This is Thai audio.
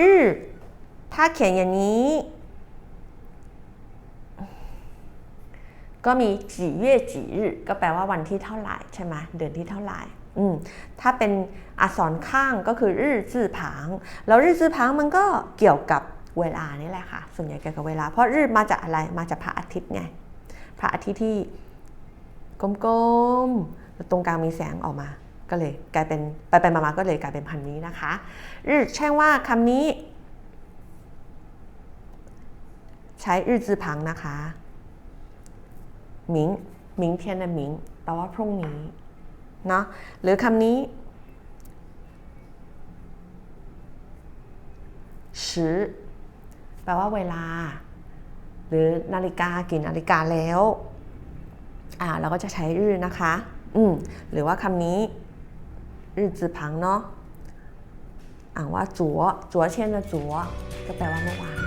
รื่อถ้าเขียนอย่างนี้ ก็มีจีเย่จีรื่อก็แปลว่าวันที่เท่าไหร่ใช่ไหมเดือนที่เท่าไหร่อืมถ้าเป็นอักษรข้างก็คือรื่อจื่อผางแล้วรื่อจื่อผางมันก็เกี่ยวกับเวลานี่แหละค่ะ ส่วนใหญ่เกี่ยวกับเวลา เพราะรื่อมาจากอะไรมาจากพระอาทิตย์ไงพระอาทิตย์ที่กลมๆแล้วตรงกลางมีแสงออกมา ก็เลยกลายเป็นไปไปมาๆก็เลยกลายเป็นพันนี้นะคะรือแช่งว่าคำนี้ ใช้รื่อจื่อผางนะคะหมิงหมิงเทียนนะหมิงแปลว่าพรุ่งนี้เนาะหรือคำนี้ชือแปลว่าเวลา หรือนาฬิกากี่นาฬิกาแล้วอ่าเราก็จะใช้รื่นะคะ อืมหรือว่าคำนี้ รื่อจือพังเนาะอ่านว่าจัวจัวเชียนจะจัวก็แปลว่าเมื่อวาน